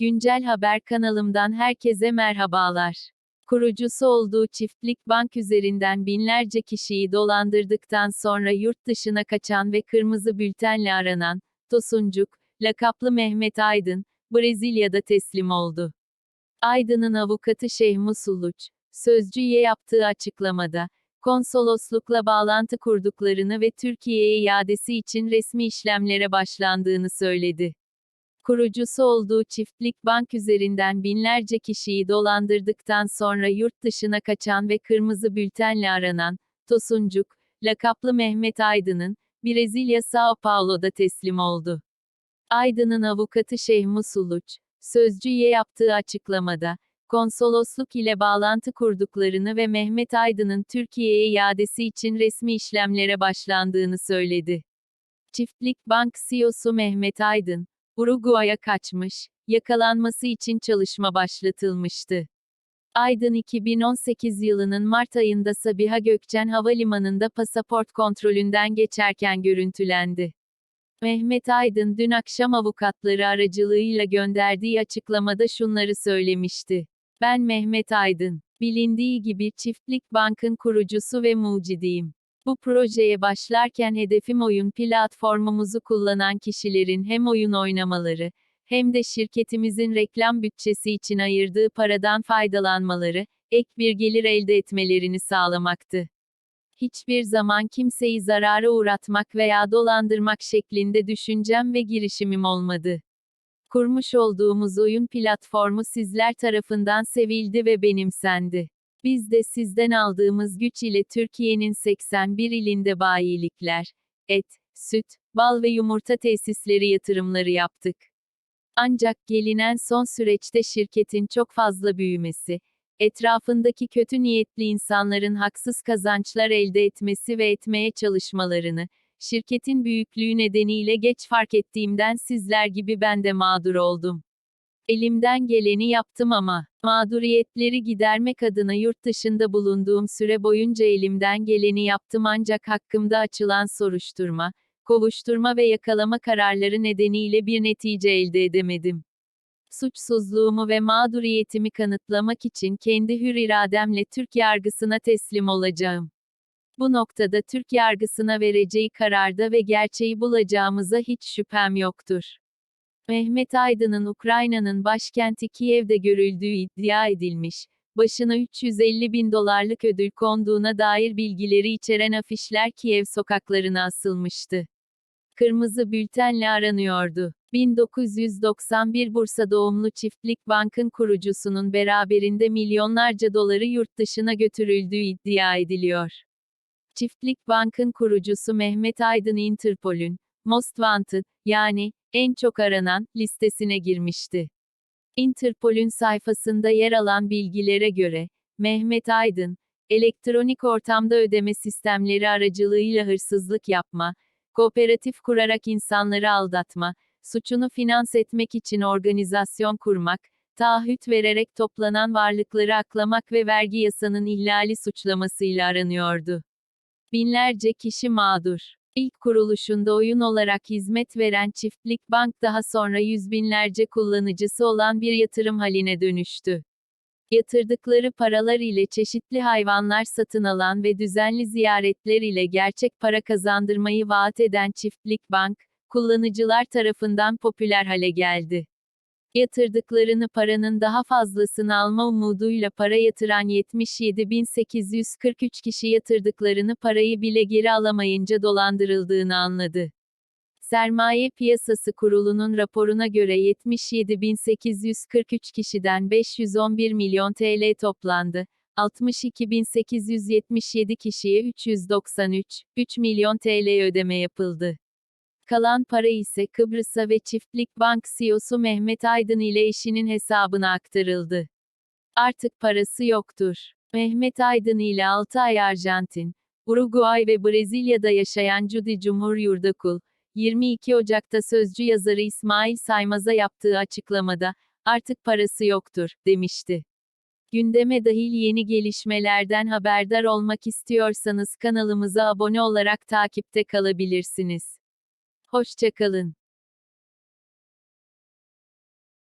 Güncel Haber kanalımdan herkese merhabalar. Kurucusu olduğu Çiftlik Bank üzerinden binlerce kişiyi dolandırdıktan sonra yurt dışına kaçan ve kırmızı bültenle aranan Tosuncuk, lakaplı Mehmet Aydın, Brezilya'da teslim oldu. Aydın'ın avukatı Şeyh Musuluç, Sözcü'ye yaptığı açıklamada, konsoloslukla bağlantı kurduklarını ve Türkiye'ye iadesi için resmi işlemlere başlandığını söyledi. Kurucusu olduğu Çiftlik Bank üzerinden binlerce kişiyi dolandırdıktan sonra yurt dışına kaçan ve kırmızı bültenle aranan, Tosuncuk, lakaplı Mehmet Aydın'ın, Brezilya Sao Paulo'da teslim oldu. Aydın'ın avukatı Şeyh Musuluç, Sözcü'ye yaptığı açıklamada, konsolosluk ile bağlantı kurduklarını ve Mehmet Aydın'ın Türkiye'ye iadesi için resmi işlemlere başlandığını söyledi. Çiftlik Bank CEO'su Mehmet Aydın, Uruguay'a kaçmış, yakalanması için çalışma başlatılmıştı. Aydın 2018 yılının Mart ayında Sabiha Gökçen Havalimanı'nda pasaport kontrolünden geçerken görüntülendi. Mehmet Aydın dün akşam avukatları aracılığıyla gönderdiği açıklamada şunları söylemişti. Ben Mehmet Aydın. Bilindiği gibi Çiftlik Bank'ın kurucusu ve mucidiyim. Bu projeye başlarken hedefim oyun platformumuzu kullanan kişilerin hem oyun oynamaları, hem de şirketimizin reklam bütçesi için ayırdığı paradan faydalanmaları, ek bir gelir elde etmelerini sağlamaktı. Hiçbir zaman kimseyi zarara uğratmak veya dolandırmak şeklinde düşüncem ve girişimim olmadı. Kurmuş olduğumuz oyun platformu sizler tarafından sevildi ve benimsendi. Biz de sizden aldığımız güç ile Türkiye'nin 81 ilinde bayilikler, et, süt, bal ve yumurta tesisleri yatırımları yaptık. Ancak gelinen son süreçte şirketin çok fazla büyümesi, etrafındaki kötü niyetli insanların haksız kazançlar elde etmesi ve etmeye çalışmalarını, şirketin büyüklüğü nedeniyle geç fark ettiğimden sizler gibi ben de mağdur oldum. Elimden geleni yaptım ama, mağduriyetleri gidermek adına yurt dışında bulunduğum süre boyunca elimden geleni yaptım ancak hakkımda açılan soruşturma, kovuşturma ve yakalama kararları nedeniyle bir netice elde edemedim. Suçsuzluğumu ve mağduriyetimi kanıtlamak için kendi hür irademle Türk yargısına teslim olacağım. Bu noktada Türk yargısına vereceği kararda ve gerçeği bulacağımıza hiç şüphem yoktur. Mehmet Aydın'ın Ukrayna'nın başkenti Kiev'de görüldüğü iddia edilmiş, başına 350 bin dolarlık ödül konduğuna dair bilgileri içeren afişler Kiev sokaklarına asılmıştı. Kırmızı bültenle aranıyordu. 1991 Bursa doğumlu Çiftlik Bank'ın kurucusunun beraberinde milyonlarca doları yurt dışına götürüldüğü iddia ediliyor. Çiftlik Bank'ın kurucusu Mehmet Aydın Interpol'ün Most Wanted, yani en çok aranan listesine girmişti. Interpol'ün sayfasında yer alan bilgilere göre Mehmet Aydın, elektronik ortamda ödeme sistemleri aracılığıyla hırsızlık yapma, kooperatif kurarak insanları aldatma, suçunu finans etmek için organizasyon kurmak, taahhüt vererek toplanan varlıkları aklamak ve vergi yasanın ihlali suçlamasıyla aranıyordu. Binlerce kişi mağdur. İlk kuruluşunda oyun olarak hizmet veren Çiftlik Bank daha sonra yüz binlerce kullanıcısı olan bir yatırım haline dönüştü. Yatırdıkları paralar ile çeşitli hayvanlar satın alan ve düzenli ziyaretler ile gerçek para kazandırmayı vaat eden Çiftlik Bank, kullanıcılar tarafından popüler hale geldi. Yatırdıklarını paranın daha fazlasını alma umuduyla para yatıran 77.843 kişi yatırdıklarını parayı bile geri alamayınca dolandırıldığını anladı. Sermaye Piyasası Kurulu'nun raporuna göre 77.843 kişiden 511 milyon TL toplandı. 62.877 kişiye 393, 3 milyon TL ödeme yapıldı. Kalan para ise Kıbrıs'a ve Çiftlik Bank CEO'su Mehmet Aydın ile eşinin hesabına aktarıldı. Artık parası yoktur. Mehmet Aydın ile 6 ay Arjantin, Uruguay ve Brezilya'da yaşayan Cudi Cumhur Yurdakul, 22 Ocak'ta sözcü yazarı İsmail Saymaz'a yaptığı açıklamada, artık parası yoktur, demişti. Gündeme dahil yeni gelişmelerden haberdar olmak istiyorsanız kanalımıza abone olarak takipte kalabilirsiniz. Hoşçakalın.